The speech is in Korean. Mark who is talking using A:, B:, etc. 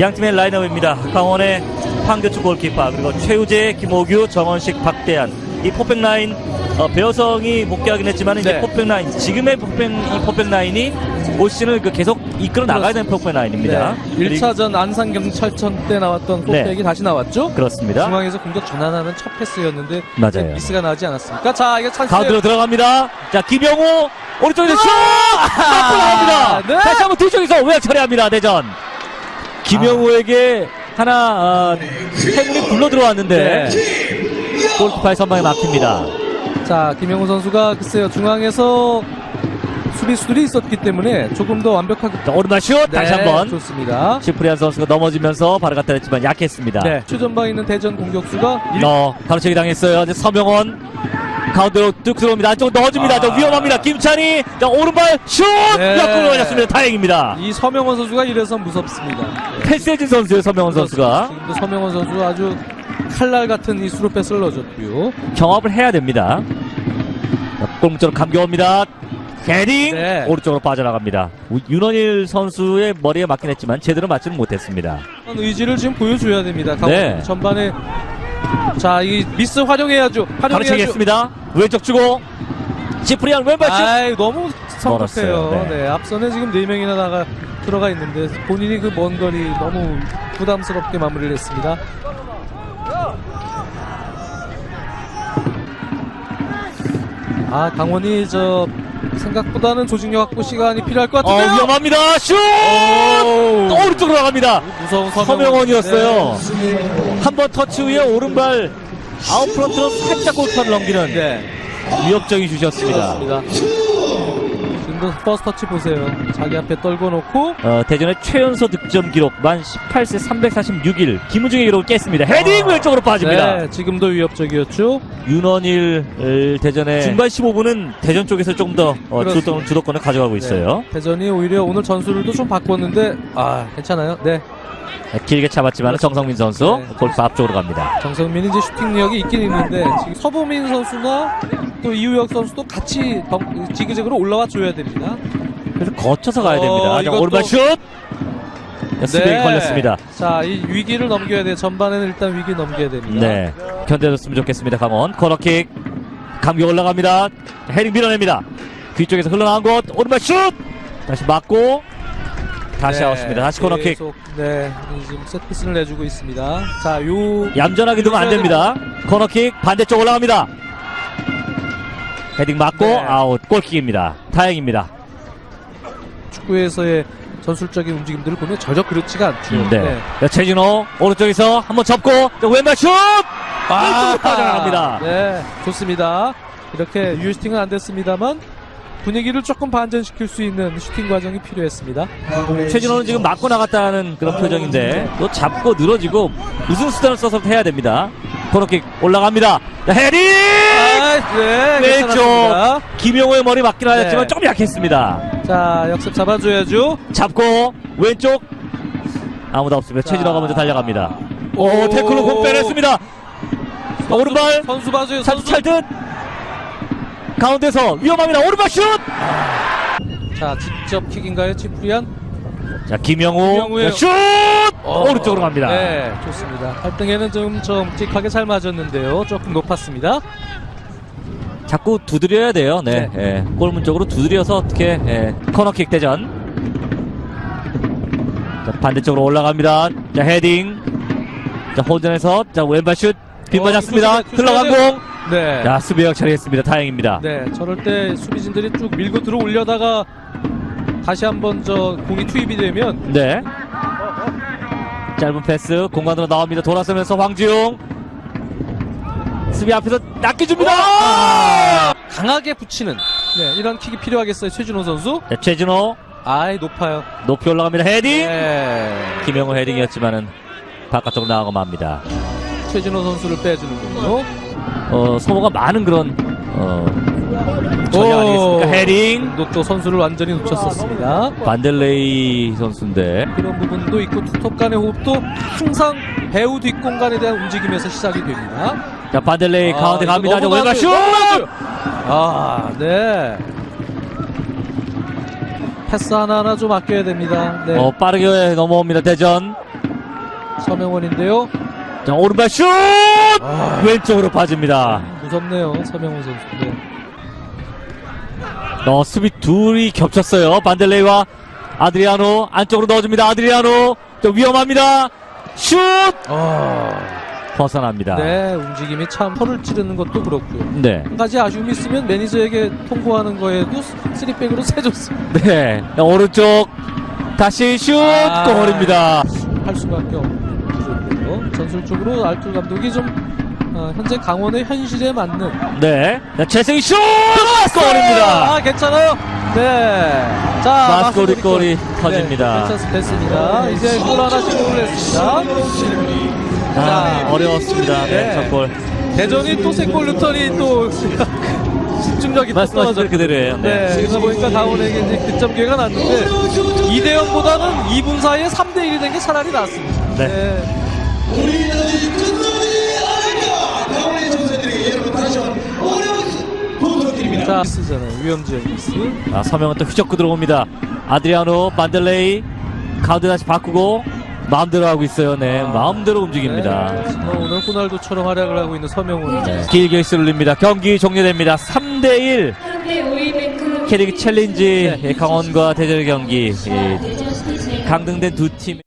A: 양팀의 라인업입니다. 강원의 황교축 골키퍼 그리고 최우재, 김호규, 정원식, 박대한 이 포백 라인 어, 배어성이 복귀하긴 했지만 이제
B: 네.
A: 포백 라인 지금의 포백 이 포백 라인이 올 시즌을 그 계속 이끌어 나가야 되는 포백 라인입니다.
B: 네. 1차전 안산 경찰청 때 나왔던
A: 네.
B: 포백이 다시 나왔죠.
A: 그렇습니다.
B: 중앙에서 공격 전환하는 첫 패스였는데
A: 맞아요.
B: 미스가 나지 않았습니까? 자, 이거 찬스.
A: 가운데로 들어갑니다. 자 김영호 오른쪽에서 슛! 맞고 나옵니다.
B: 네.
A: 다시 한번 뒤쪽에서 외곽 처리합니다. 대전. 김영호에게 하나 어, 행운이 굴러 들어왔는데
B: 네.
A: 골키퍼의 선방에 막힙니다.
B: 자, 김영호 선수가 글쎄요 중앙에서 수비수들이 있었기 때문에 조금 더 완벽하게
A: 자, 오른발 슛 다시
B: 네,
A: 한번
B: 좋습니다.
A: 시프리안 선수가 넘어지면서 발을 갖다 냈지만 약했습니다.
B: 네. 최전방에 있는 대전 공격수가 일-
A: 어, 가로채기 당했어요. 이제 서명원 가운데로 뚝 들어옵니다. 안쪽으로 넣어줍니다.
B: 아.
A: 저 위험합니다. 김찬이 자 오른발 슛!
B: 네.
A: 옆으로 맞았습니다. 다행입니다.
B: 이 서명원 선수가 이래서 무섭습니다.
A: 패스해진 선수예요. 서명원 선수가
B: 지금도 서명원 선수 아주 칼날 같은 이 수로 패스를 넣어줬고요.
A: 경합을 해야 됩니다. 자, 골문쪽으로 감겨옵니다. 헤딩
B: 네.
A: 오른쪽으로 빠져나갑니다. 우- 윤원일 선수의 머리에 맞긴 했지만 제대로 맞지는 못했습니다.
B: 그런 의지를 지금 보여줘야 됩니다. 강원
A: 네.
B: 전반에 자, 이 미스 활용해야죠. 활용해야죠.
A: 가로채기했습니다. 왼쪽 주고 시프리안 왼발 슛.
B: 아이, 너무 성급해요.
A: 멀었어요.
B: 네.
A: 네.
B: 앞선에 지금 네 명이나 나가 들어가 있는데 본인이 그 먼 거리 너무 부담스럽게 마무리를 했습니다. 아, 강원이 저 생각보다는 조직력 확보 시간이 필요할 것
A: 어,
B: 같은데요.
A: 위험합니다. 슛! 또 오른쪽으로 나갑니다.
B: 무서운
A: 서명원이었어요.
B: 네.
A: 한번 터치 후에 오른발 아웃프런트로 살짝 골판을 넘기는
B: 네.
A: 위협적인 슛이었습니다.
B: 그렇습니다. 지금도 퍼스트 터치 보세요. 자기 앞에 떨궈 놓고
A: 어, 대전의 최연소 득점 기록 만 18세 346일 김우중의 기록을 깼습니다. 헤딩 왼쪽으로 빠집니다.
B: 네, 지금도 위협적이었죠.
A: 윤원일 을 대전의 중반 15분은 대전 쪽에서 조금 더 어. 주도권, 주도권을 가져가고 있어요.
B: 네, 대전이 오히려 오늘 전술도 좀 바꿨는데 아 괜찮아요. 네
A: 길게 잡았지만 정성민 선수
B: 네.
A: 골프 앞쪽으로 갑니다.
B: 정성민이 이제 슈팅력이 있긴 있는데 지금 서보민 선수나 또 이우혁 선수도 같이 덩- 지그재그로 올라와 줘야 됩니다.
A: 그래서 거쳐서 가야 됩니다.
B: 어,
A: 자,
B: 이것도-
A: 오른발 슛! 자, 수비에 걸렸습니다.
B: 자, 이 위기를 넘겨야 돼요. 전반에는 일단 위기 넘겨야 됩니다.
A: 네. 견뎌줬으면 좋겠습니다. 강원. 코너킥. 감기 올라갑니다. 헤딩 밀어냅니다. 뒤쪽에서 흘러나온 곳. 오른발 슛! 다시 맞고. 다시
B: 네,
A: 아웃입니다. 다시 코너킥.
B: 계속, 네, 지금 세트피스를 내주고 있습니다. 자, 요
A: 얌전하게 두면 안 됩니다. 코너킥 반대쪽 올라갑니다. 헤딩 맞고
B: 네.
A: 아웃. 골킥입니다. 다행입니다.
B: 축구에서의 전술적인 움직임들을 보면 전혀 그렇지가 않죠.
A: 네. 자, 최진호 오른쪽에서 한번 접고 자, 왼발 슛! 왼쪽으로 빠져나갑니다.
B: 네, 좋습니다. 이렇게 유효슈팅은 안 됐습니다만 분위기를 조금 반전시킬 수 있는 슈팅 과정이 필요했습니다.
A: 최진호는 지금 맞고 나갔다는 그런 표정인데 또 잡고 늘어지고 무슨 수단을 써서 해야 됩니다. 코너킥 올라갑니다. 자, 헤딩!
B: 아, 네,
A: 왼쪽
B: 괜찮았습니다.
A: 김용호의 머리 맞긴 하였지만
B: 네.
A: 조금 약했습니다.
B: 자, 역습 잡아줘야죠.
A: 잡고 왼쪽 아무도 없습니다.
B: 자.
A: 최진호가 먼저 달려갑니다. 오,
B: 오.
A: 태클로 공 빼냈습니다. 오른발
B: 선수 봐줘요. 선수.
A: 찰듯 가운데서 위험합니다. 오른발 슛!
B: 자, 직접 킥인가요, 치프리안?
A: 자, 김영호
B: 김영호의-
A: 슛! 오른쪽으로 갑니다.
B: 네, 좋습니다. 8등에는 좀 정직하게 잘 맞았는데요. 조금 높았습니다.
A: 자꾸 두드려야 돼요. 네. 예. 골문 쪽으로 두드려서 어떻게 예. 코너킥 대전. 자, 반대쪽으로 올라갑니다. 자, 헤딩. 자, 호전에서 자, 왼발 슛. 빗맞았습니다.
B: 어,
A: 흘러간 공.
B: 네.
A: 자, 수비역 처리했습니다. 다행입니다.
B: 네, 저럴 때 수비진들이 쭉 밀고 들어 올려다가 다시 한번 저 공이 투입이 되면
A: 네. 짧은 패스 공간으로 나옵니다. 돌아서면서 황지용. 수비 앞에서 낚여줍니다.
B: 아! 강하게 붙이는 네, 이런 킥이 필요하겠어요, 최준호 선수.
A: 자, 최진호
B: 아이 높아요.
A: 높이 올라갑니다. 헤딩.
B: 네.
A: 김영호 헤딩이었지만은 바깥쪽으로 나가고 맙니다.
B: 최준호 선수를 빼주는군요.
A: 어, 소모가 많은 그런 어, 아니겠습니까? 헤딩
B: 또, 또 선수를 완전히 놓쳤었습니다.
A: 반델레이 선수인데
B: 이런 부분도 있고 투톱 간의 호흡도 항상 배우 뒷공간에 대한 움직임에서 시작이 됩니다.
A: 자 반델레이
B: 아,
A: 가운데 갑니다. 자, 왼발 슛!
B: 아, 네. 패스 하나하나 좀 아껴야 됩니다. 네.
A: 어, 빠르게 넘어옵니다. 대전
B: 서명원인데요.
A: 자, 오른발 슛!
B: 아.
A: 왼쪽으로 빠집니다.
B: 무섭네요. 서명원 선수. 네.
A: 어, 수비 둘이 겹쳤어요. 반델레이와 아드리아노 안쪽으로 넣어줍니다. 아드리아노 좀 위험합니다. 슛! 벗어납니다.
B: 네, 움직임이 참 혀를 찌르는 것도 그렇고요.
A: 네.
B: 한 가지 아쉬움이 있으면 매니저에게 통보하는 거에도 쓰리백으로 세줬습니다.
A: 네. 오른쪽 다시 슛!
B: 아.
A: 골입니다.
B: 할 수밖에 없고요. 전술적으로 알툴 감독이 좀 어, 현재 강원의 현실에 맞는
A: 네. 자, 재승이 슛! 골입니다.
B: 아, 괜찮아요. 네. 자,
A: 마스코리 골이
B: 네,
A: 터집니다.
B: 괜찮습니다. 됐습니다. 이제 골 하나 시도를 했습니다.
A: 아,
B: 자,
A: 어려웠습니다. 네,
B: 네.
A: 첫 골.
B: 대전이 또 생골 루턴이 또 집중력이 또
A: 말씀하신. 그대로예요. 네.
B: 네, 그러다 보니까 강원에게 이제 득점 기회가 났는데 2대 0보다는 2분 사이에 3대 1이 된 게 차라리 낫습니다.
A: 네.
B: 자, 쓰잖아요. 위험지역 미스.
A: 아, 서명은 또 휘젓고 들어옵니다. 아드리아노, 반델레이, 가운데 다시 바꾸고, 마음대로 하고 있어요. 네,
B: 아.
A: 마음대로 움직입니다.
B: 네, 정말 오늘 호날두처럼 활약을 하고 있는 서명훈.
A: 네. 길게 휘슬 올립니다. 경기 종료됩니다. 3대 1 캐리그 챌린지 예, 강원과 대전의 경기. 예, 강등된 두 팀.